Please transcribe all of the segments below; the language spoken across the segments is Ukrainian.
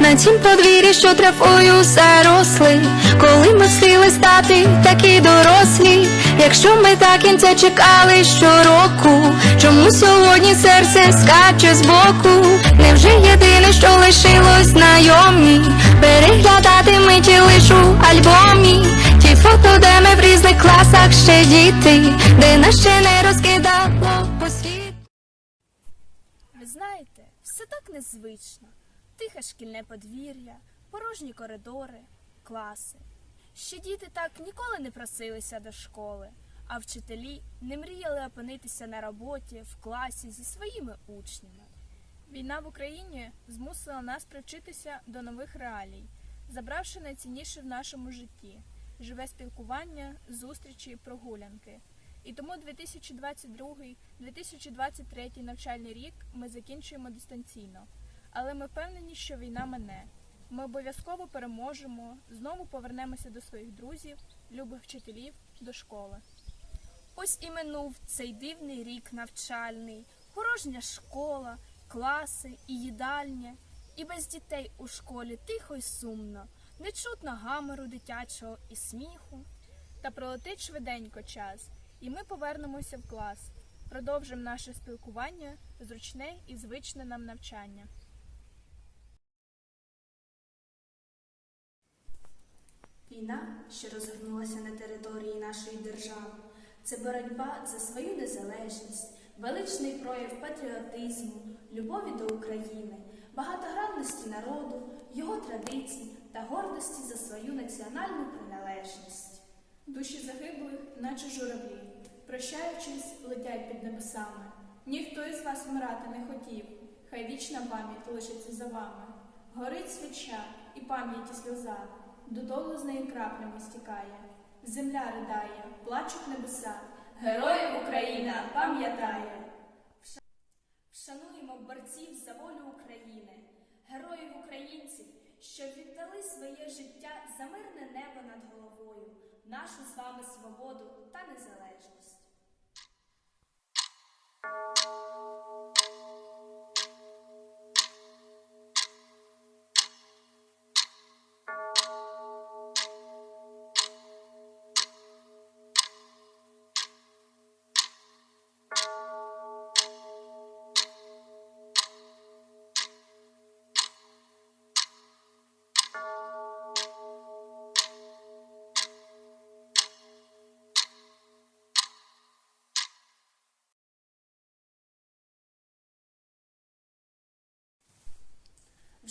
На тім подвір'ї, що травою заросли, коли ми сили стати такі дорослі, якщо ми так кінця чекали щороку, чому сьогодні серце скаче збоку? Невже єдине, що лишилось знайомі, переглядати миті лиш у альбомі, ті фото, де ми в різних класах ще діти, де нас ще не розкидало по світу. Ви знаєте, все так незвично. Тихе шкільне подвір'я, порожні коридори, класи. Ще діти так ніколи не просилися до школи, а вчителі не мріяли опинитися на роботі в класі зі своїми учнями. Війна в Україні змусила нас привчитися до нових реалій, забравши найцінніше в нашому житті живе спілкування, зустрічі, прогулянки. І тому 2022-2023 навчальний рік ми закінчуємо дистанційно. Але ми впевнені, що війна мине. Ми обов'язково переможемо, знову повернемося до своїх друзів, любих вчителів, до школи. Ось і минув цей дивний рік навчальний, порожня школа, класи і їдальня, і без дітей у школі тихо й сумно, не чутно гамору дитячого і сміху. Та пролетить швиденько час, і ми повернемося в клас, продовжимо наше спілкування, зручне і звичне нам навчання. Війна, що розгорнулася на території нашої держави, це боротьба за свою незалежність, величний прояв патріотизму, любові до України, багатогранності народу, його традицій та гордості за свою національну приналежність. Душі загиблих, наче журавлі, прощаючись, летять під небесами. Ніхто із вас вмирати не хотів, хай вічна пам'ять лишиться за вами. Горить свіча і пам'яті сльоза, додолу з неї краплями стікає. Земля ридає, плачуть небеса. Героїв Україна пам'ятає. Вшануємо борців за волю України, героїв українців, що віддали своє життя за мирне небо над головою, нашу з вами свободу та незалежність.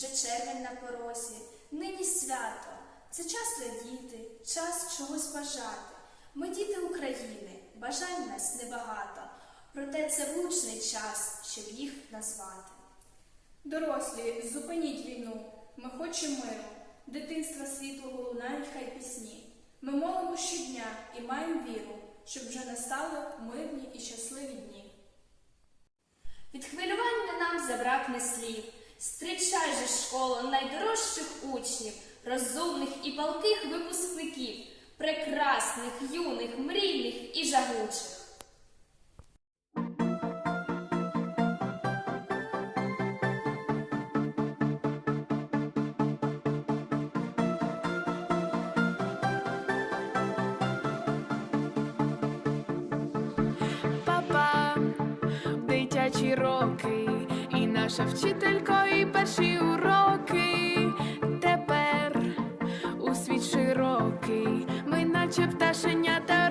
Вже червень на порозі, нині свято. Це час радіти, час чогось бажати. Ми діти України, бажань нас небагато, проте це влучний час, щоб їх назвати. Дорослі, зупиніть війну, ми хочемо миру, дитинства світлого лунають хай пісні. Ми молимо щодня і маємо віру, щоб вже настали мирні і щасливі дні. Від хвилювання нам забракне слів. Зустрічай же школу найдорожчих учнів, розумних і палких випускників, прекрасних, юних, мрійних і жагучих. Наша вчителько, і перші уроки. Тепер у світ широкий, ми наче пташенята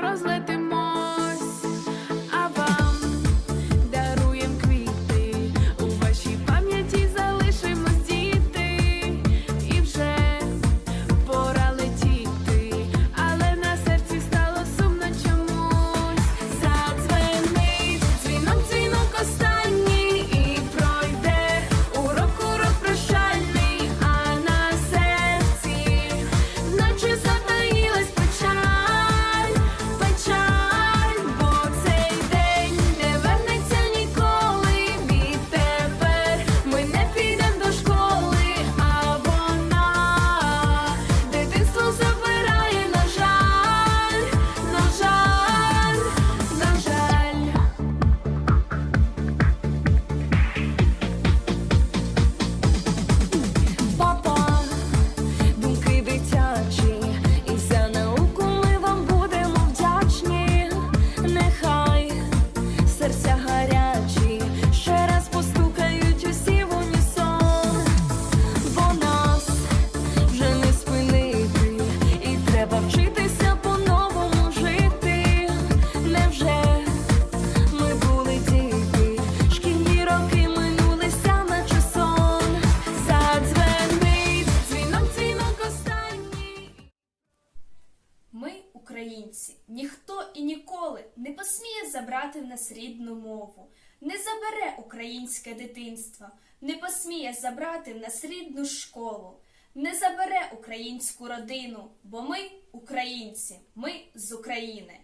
нас рідну мову, не забере українське дитинство, не посміє забрати в нас рідну школу, не забере українську родину, бо ми українці, ми з України.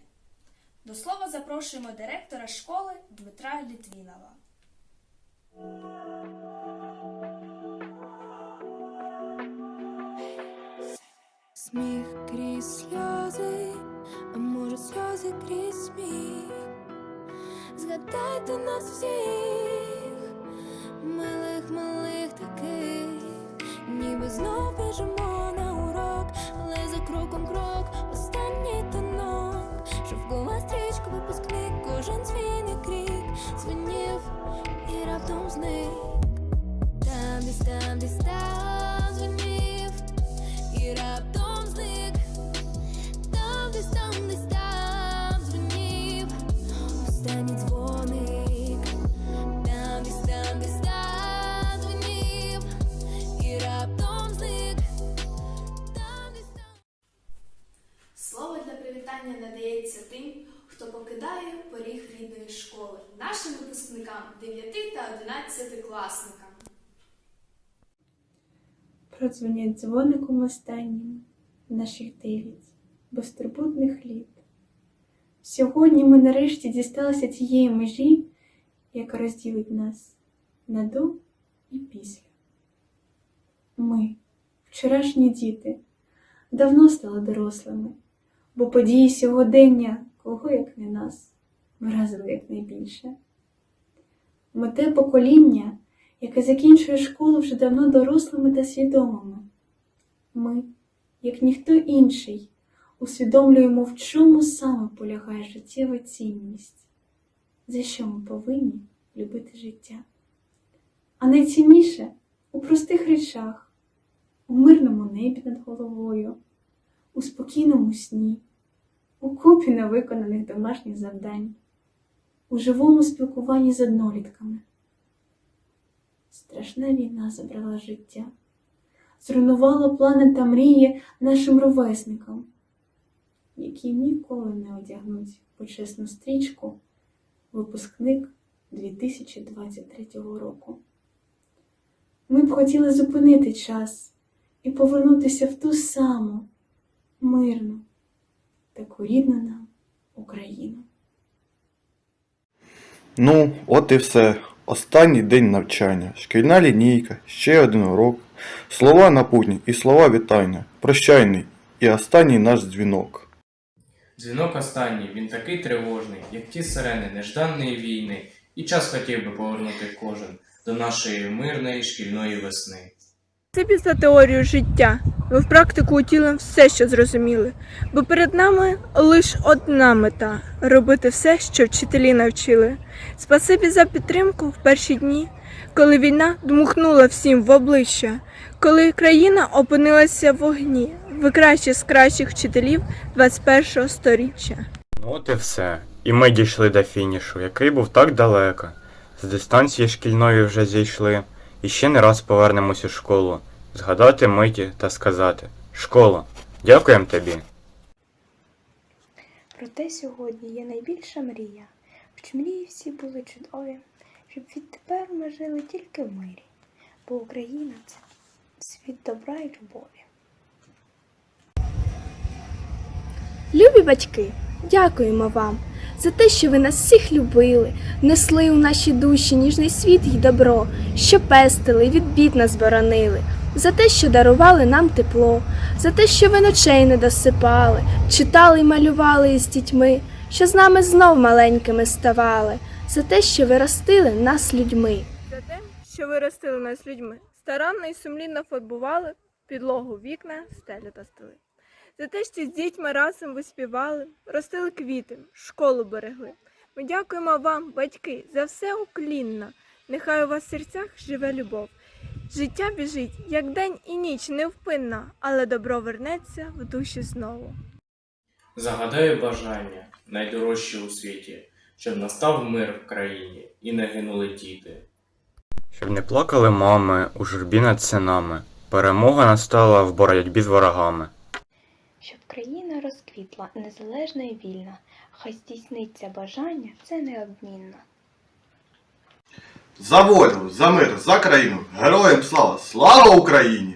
До слова запрошуємо директора школи Дмитра Літвінова. Сміх крізь сльози, а може сльози крізь сміх. Згадайте нас всіх, милих, милих таких, ніби знов біжимо привітання надається тим, хто покидає поріг рідної школи, нашим випускникам 9 та 11 класникам. Продзвонять дзвоником останнім наших дев'ять безтурботних літ. Сьогодні ми нарешті дісталися тієї межі, яка розділить нас на до і після. Ми, вчорашні діти, давно стали дорослими, бо події сьогодення, кого як не нас, вразили якнайбільше. Ми те покоління, яке закінчує школу вже давно дорослими та свідомими. Ми, як ніхто інший, усвідомлюємо, в чому саме полягає життєва цінність, за що ми повинні любити життя. А найцінніше у простих речах, у мирному небі над головою, у спокійному сні, у купі невиконаних домашніх завдань, у живому спілкуванні з однолітками. Страшна війна забрала життя, зруйнувала плани та мрії нашим ровесникам, які ніколи не одягнуть почесну стрічку випускник 2023 року. Ми б хотіли зупинити час і повернутися в ту саму мирну, таку рідну нам Україну. Ну, от і все. Останній день навчання, шкільна лінійка, ще один урок, слова напутні і слова вітання, прощайний і останній наш дзвінок. Дзвінок останній, він такий тривожний, як ті сирени нежданної війни, і час хотів би повернути кожен до нашої мирної шкільної весни. Це за теорію життя. Ми в практику утілимо все, що зрозуміли, бо перед нами лише одна мета робити все, що вчителі навчили. Спасибі за підтримку в перші дні, коли війна дмухнула всім в обличчя, коли країна опинилася в вогні. Ви кращі з кращих вчителів 21-го сторіччя. Ну от і все. І ми дійшли до фінішу, який був так далеко. З дистанції шкільної вже зійшли, і ще не раз повернемось у школу, згадати миті та сказати Школа, дякуємо тобі. Проте сьогодні є найбільша мрія, хоч мрії всі були чудові, щоб відтепер ми жили тільки в мирі, бо Україна це світ добра і любові. Любі батьки, дякуємо вам за те, що ви нас всіх любили, несли у наші душі ніжний світ і добро, що пестили, і від бід нас боронили, за те, що дарували нам тепло, за те, що ви ночей не досипали, читали й малювали із дітьми, що з нами знов маленькими ставали, за те, що ви ростили нас людьми. За те, що ви ростили нас людьми, старанно і сумлінно фарбували підлогу, вікна, стелю та столи. За те, що з дітьми разом ви співали, ростили квіти, школу берегли. Ми дякуємо вам, батьки, за все уклінно. Нехай у вас в серцях живе любов. Життя біжить, як день і ніч невпинно, але добро вернеться в душі знову. Загадаю бажання, найдорожче у світі, щоб настав мир в країні і не гинули діти. Щоб не плакали мами у журбі над синами. Перемога настала в боротьбі з ворогами. Україна розквітла, незалежна і вільна. Хай здійсниться бажання, це неодмінно. За волю, за мир, за країну. Героям слава! Слава Україні!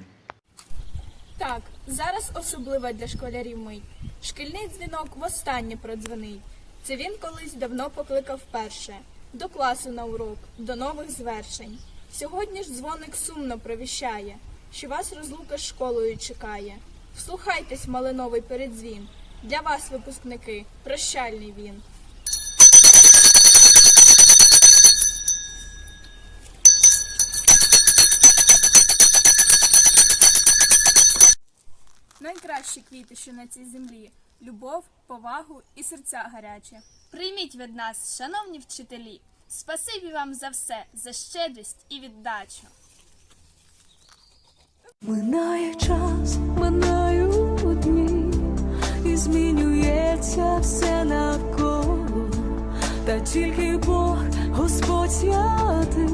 Так, зараз особлива для школярів мить. Шкільний дзвінок востаннє продзвонить. Це він колись давно покликав перше. До класу на урок, до нових звершень. Сьогодні ж дзвоник сумно провіщає, що вас розлука з школою чекає. Вслухайтесь, малиновий передзвін. Для вас, випускники, прощальний він. Найкращі квіти, що на цій землі любов, повагу і серця гарячі. Прийміть від нас, шановні вчителі, спасибі вам за все, за щедрість і віддачу. Минає час, минають дні, і змінюється все навколо, та тільки Бог, Господь святий,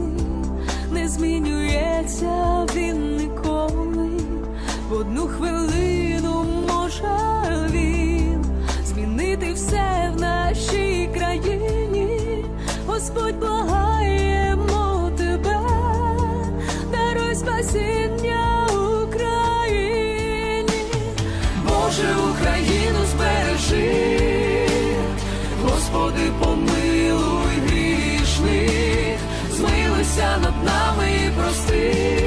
не змінюється Господи, помилуй грішних, змилися над нами прости.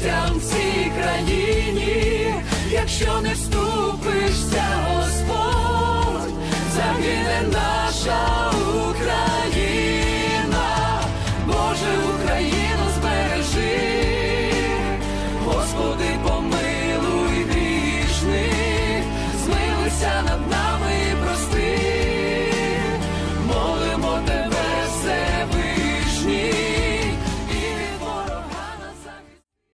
Дітям в цій країні, якщо не вступишся, Господь, загине наша